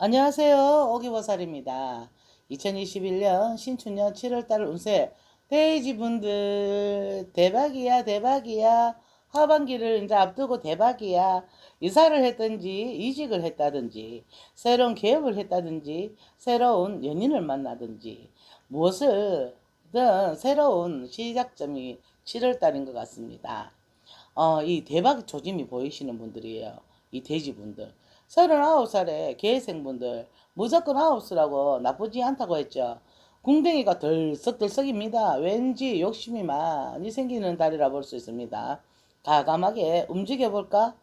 안녕하세요. 오기버살입니다. 2021년 신춘년 7월달 운세 돼지분들 대박이야 대박이야 하반기를 이제 앞두고 대박이야 이사를 했든지 이직을 했다든지 새로운 개업을 했다든지 새로운 연인을 만나든지 무엇을든 새로운 시작점이 7월달인 것 같습니다. 어, 이 대박 조짐이 보이시는 분들이에요. 이 돼지분들. 39살의 개생분들 무조건 9수라고 나쁘지 않다고 했죠. 궁뎅이가 덜썩덜썩입니다. 왠지 욕심이 많이 생기는 달이라 볼 수 있습니다. 가감하게 움직여볼까?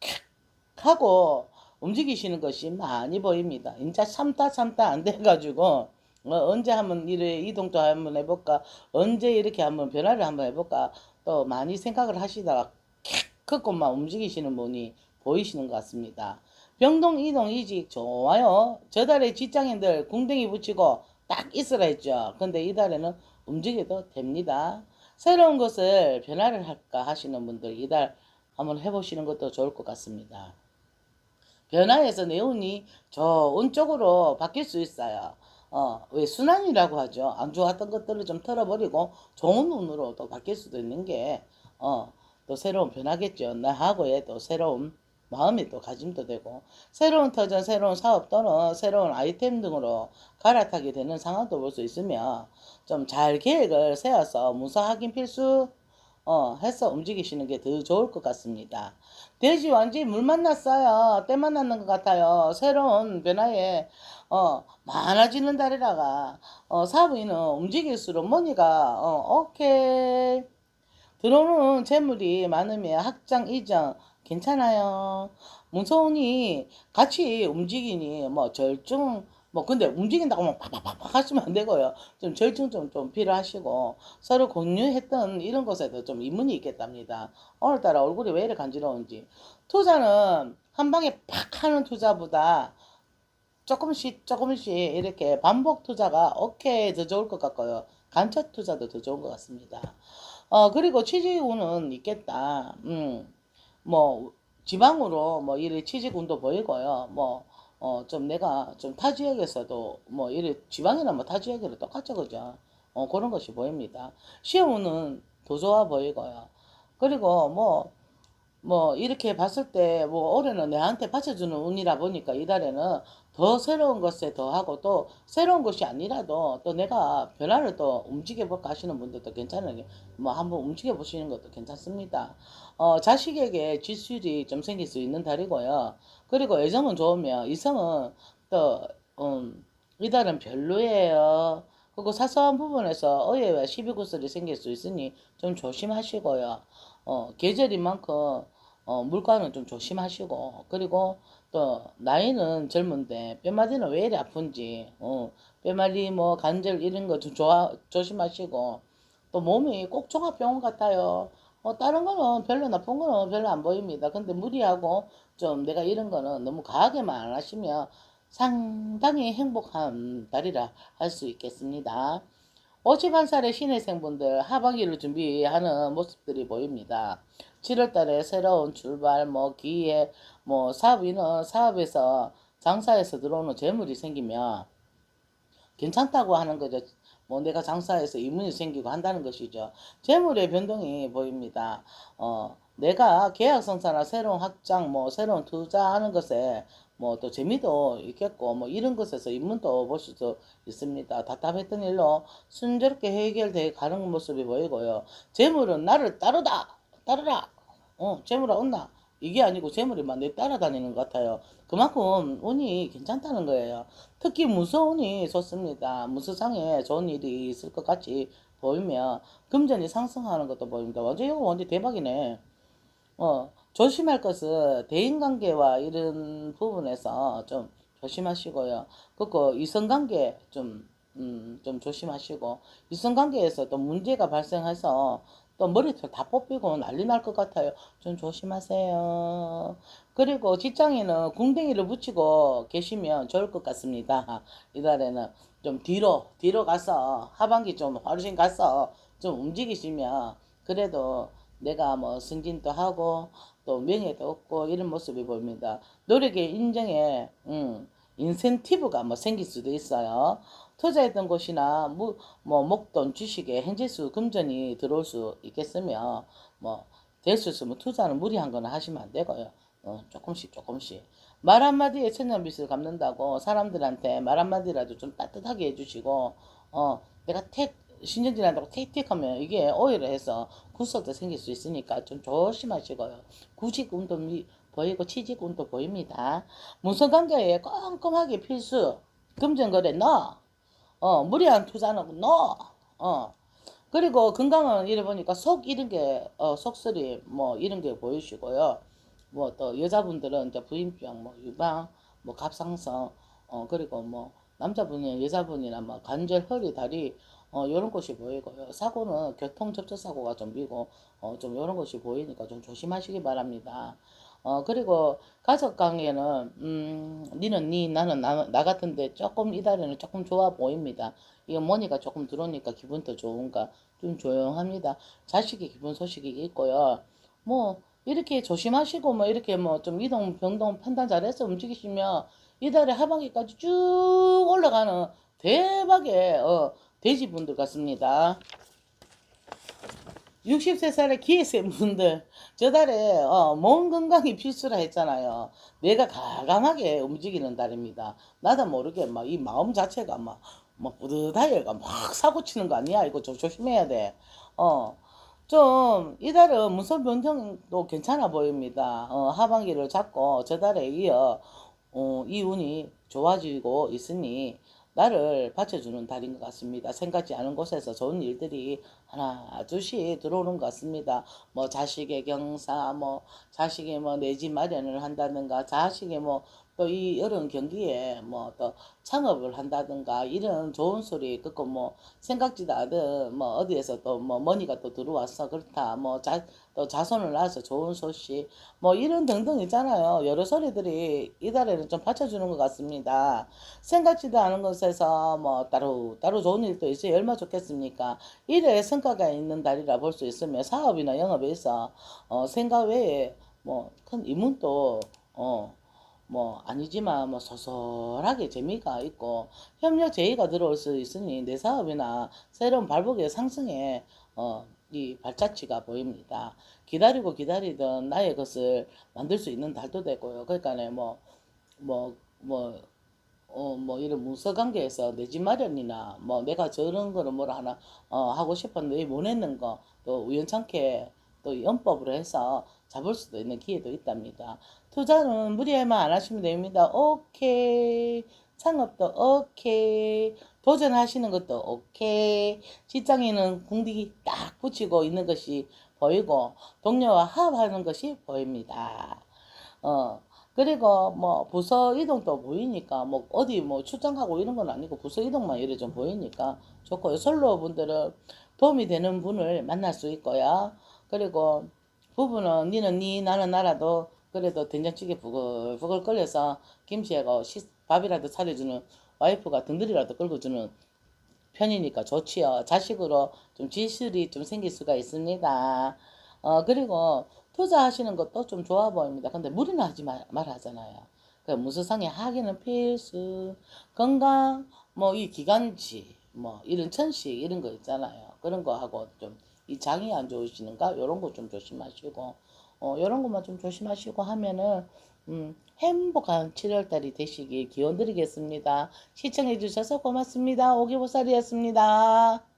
캬 하고 움직이시는 것이 많이 보입니다. 이제 참다 참다 안 돼가지고 어, 언제 한번 이래 이동도 한번 해볼까? 언제 이렇게 한번 변화를 한번 해볼까? 또 많이 생각을 하시다가 캬 그 것만 움직이시는 분이 보이시는 것 같습니다. 병동 이동 이직 좋아요. 저달에 직장인들 궁뎅이 붙이고 딱 있으라 했죠. 근데 이달에는 움직여도 됩니다. 새로운 것을 변화를 할까 하시는 분들 이달 한번 해보시는 것도 좋을 것 같습니다. 변화해서 내 운이 좋은 쪽으로 바뀔 수 있어요. 어, 왜 순환이라고 하죠. 안 좋았던 것들을 좀 털어버리고 좋은 운으로 또 바뀔 수도 있는 게, 어, 또 새로운 변화겠죠. 나하고의 또 새로운 마음이 또 가짐도 되고, 새로운 터전, 새로운 사업 또는 새로운 아이템 등으로 갈아타게 되는 상황도 볼 수 있으며, 좀 잘 계획을 세워서 문서 확인 필수, 어, 해서 움직이시는 게 더 좋을 것 같습니다. 돼지 완전히 물 만났어요. 때 만났는 것 같아요. 새로운 변화에, 어, 많아지는 달이라가, 어, 사부인은 움직일수록 머니가, 어, 오케이. 들어오는 재물이 많으면 확장 이전 괜찮아요. 무서우니 같이 움직이니 뭐 절중 뭐 근데 움직인다고 막 팍팍팍팍 하시면 안 되고요. 좀 절충 좀, 좀 필요하시고 서로 공유했던 이런 것에도 좀 의문이 있겠답니다. 오늘따라 얼굴이 왜 이렇게 간지러운지. 투자는 한 방에 팍 하는 투자보다 조금씩 조금씩 이렇게 반복 투자가 오케이 더 좋을 것 같고요. 간접 투자도 더 좋은 것 같습니다. 어 그리고 취직운은 있겠다. 음, 뭐 지방으로 뭐 이래 취직운도 보이고요. 뭐 어 좀 내가 좀 타 지역에서도 뭐 이래 지방이나 뭐 타 지역이랑 똑같죠, 그죠? 어 그런 것이 보입니다. 시험운은 더 좋아 보이고요. 그리고 뭐뭐 이렇게 봤을 때 뭐 올해는 내한테 받쳐주는 운이라 보니까 이달에는 더 새로운 것에 더하고 또 새로운 것이 아니라도 또 내가 변화를 또 움직여 볼까 하시는 분들도 괜찮으니 뭐 한번 움직여 보시는 것도 괜찮습니다. 어 자식에게 지출이 좀 생길 수 있는 달이고요. 그리고 애정은 좋으며 이성은 또 음, 이달은 별로예요. 그리고 사소한 부분에서 어예와 시비구설이 생길 수 있으니 좀 조심하시고요. 어 계절인 만큼 어, 물가는 좀 조심하시고 그리고 또 나이는 젊은데 뼈마디는 왜 이리 아픈지 어, 뼈마디 뭐 관절 이런 거 좀 조심하시고 또 몸이 꼭 종합병원 같아요. 어, 다른 거는 별로 나쁜 거는 별로 안 보입니다. 근데 무리하고 좀 내가 이런 거는 너무 과하게만 안 하시면 상당히 행복한 달이라 할 수 있겠습니다. 51살의 신혜생분들 하반기를 준비하는 모습들이 보입니다. 7월달에 새로운 출발, 뭐 기회, 뭐 사업인은 사업에서 장사에서 들어오는 재물이 생기면 괜찮다고 하는 거죠. 뭐 내가 장사해서 이문이 생기고 한다는 것이죠. 재물의 변동이 보입니다. 어, 내가 계약 성사나 새로운 확장, 뭐 새로운 투자하는 것에 뭐 또 재미도 있겠고 뭐 이런 것에서 입문도 볼 수도 있습니다. 답답했던 일로 순조롭게 해결돼 가는 모습이 보이고요. 재물은 나를 따르다 따르라 어 재물아 온나 이게 아니고 재물이 막 내 따라다니는 것 같아요. 그만큼 운이 괜찮다는 거예요. 특히 무서운이 좋습니다. 무서상에 좋은 일이 있을 것 같이 보이며 금전이 상승하는 것도 보입니다. 완전 이거 완전 대박이네. 어 조심할 것은 대인관계와 이런 부분에서 좀 조심하시고요. 그리고 이성관계 좀, 음, 좀 조심하시고, 이성관계에서 또 문제가 발생해서 또 머리털 다 뽑히고 난리 날 것 같아요. 좀 조심하세요. 그리고 직장인은 궁뎅이를 붙이고 계시면 좋을 것 같습니다. 이달에는 좀 뒤로, 뒤로 가서, 하반기 좀 훨씬 가서 좀 움직이시면 그래도 내가 뭐 승진도 하고 또 명예도 없고 이런 모습이 보입니다. 노력의 인정에 음, 인센티브가 뭐 생길 수도 있어요. 투자했던 곳이나 무, 뭐 목돈 주식에 현재수 금전이 들어올 수 있겠으며 뭐 될 수 있으면 투자는 무리한 거는 하시면 안 되고요. 어, 조금씩 조금씩 말 한마디에 천년빚을 갚는다고 사람들한테 말 한마디라도 좀 따뜻하게 해주시고 어 내가 택 신경질난다고 틱틱하면 이게 오히려 해서 구석도 생길 수 있으니까 좀 조심하시고요. 구직운도 미- 보이고 취직운도 보입니다. 문서관계에 꼼꼼하게 필수 금전거래 넣어 어 무리한 투자는 넣어 어 그리고 건강은 이래 보니까 속 이런 게, 어, 속쓰리, 뭐, 이런 게 보이시고요. 뭐, 또, 여자분들은 이제 부인병, 뭐, 유방, 뭐, 갑상선, 어, 그리고 뭐, 남자분이 여자분이나 뭐, 관절, 허리, 다리, 어, 요런 것이 보이고요. 사고는 교통접촉사고가 좀 비고, 어, 좀 요런 것이 보이니까 좀 조심하시기 바랍니다. 어, 그리고 가족 관계는, 음, 니는 니, 나는 나, 나 같은데 조금 이달에는 조금 좋아 보입니다. 이거 머니가 조금 들어오니까 기분 더 좋은가 좀 조용합니다. 자식의 기분 소식이 있고요. 뭐 이렇게 조심하시고 뭐 이렇게 뭐 좀 이동 변동 판단 잘해서 움직이시면 이달에 하반기까지 쭉 올라가는 대박의 어, 돼지분들 같습니다. 63살의 기회생 분들 저 달에 어, 몸 건강이 필수라 했잖아요. 내가 가감하게 움직이는 달입니다. 나도 모르게 막 이 마음 자체가 막, 막 뿌듯하게가 막 사고 치는 거 아니야? 이거 좀 조심해야 돼. 어. 좀 이달은 무선 변경도 괜찮아 보입니다. 어, 하반기를 잡고 저 달에 이어 어, 이 운이 좋아지고 있으니 나를 받쳐주는 달인 것 같습니다. 생각지 않은 곳에서 좋은 일들이 하나 둘씩 들어오는 것 같습니다. 뭐 자식의 경사, 뭐 자식의 뭐 내 집 마련을 한다든가, 자식의 뭐 또이 여름 경기에 뭐 또 창업을 한다든가 이런 좋은 소리 듣고 뭐 생각지도 않은 뭐 어디에서 또 뭐 머니가 또 들어와서 그렇다 뭐 자 또 자손을 낳아서 좋은 소식 뭐 이런 등등 있잖아요. 여러 소리들이 이달에는 좀 받쳐주는 것 같습니다. 생각지도 않은 곳에서 뭐 따로 따로 좋은 일도 있어요. 얼마 좋겠습니까? 일에 성과가 있는 달이라 볼 수 있으며 사업이나 영업에 있어 어, 생각 외에 뭐 큰 이문도 어, 뭐 아니지만 뭐 소소하게 재미가 있고 협력 제의가 들어올 수 있으니 내 사업이나 새로운 발복의 상승에 어, 이 발자취가 보입니다. 기다리고 기다리던 나의 것을 만들 수 있는 달도 되고요. 그러니까 뭐 뭐, 뭐, 어, 뭐, 이런 문서 관계에서 내 집 마련이나, 뭐, 내가 저런 거를 뭐라 하나, 어, 하고 싶었는데 못 했는 거, 또 우연찮게 또 연법으로 해서 잡을 수도 있는 기회도 있답니다. 투자는 무리하면 안 하시면 됩니다. 오케이. 창업도 오케이. 도전하시는 것도 오케이. 직장인은 궁디기 딱 붙이고 있는 것이 보이고, 동료와 합하는 것이 보입니다. 어, 그리고 뭐 부서 이동도 보이니까 뭐 어디 뭐 출장 가고 이런 건 아니고 부서 이동만 이래 좀 보이니까 좋고요. 솔로 분들은 도움이 되는 분을 만날 수 있고요. 그리고 부부는 니는 니 나는 나라도 그래도 된장찌개 부글부글 끓여서 김치하고 시- 밥이라도 차려주는 와이프가 등들이라도 끌고주는 편이니까 좋지요. 자식으로 좀 지실이 좀 생길 수가 있습니다. 어, 그리고 투자하시는 것도 좀 좋아 보입니다. 근데 무리는 하지 마, 말아 하잖아요. 그 무수상의 하기는 필수, 건강, 뭐 이 기관지, 뭐 이런 천식 이런 거 있잖아요. 그런 거 하고 좀 이 장이 안 좋으시는가? 요런 거 좀 조심하시고, 어, 요런 것만 좀 조심하시고 하면은 음, 행복한 7월달이 되시길 기원 드리겠습니다. 시청해 주셔서 고맙습니다. 오기보살이었습니다.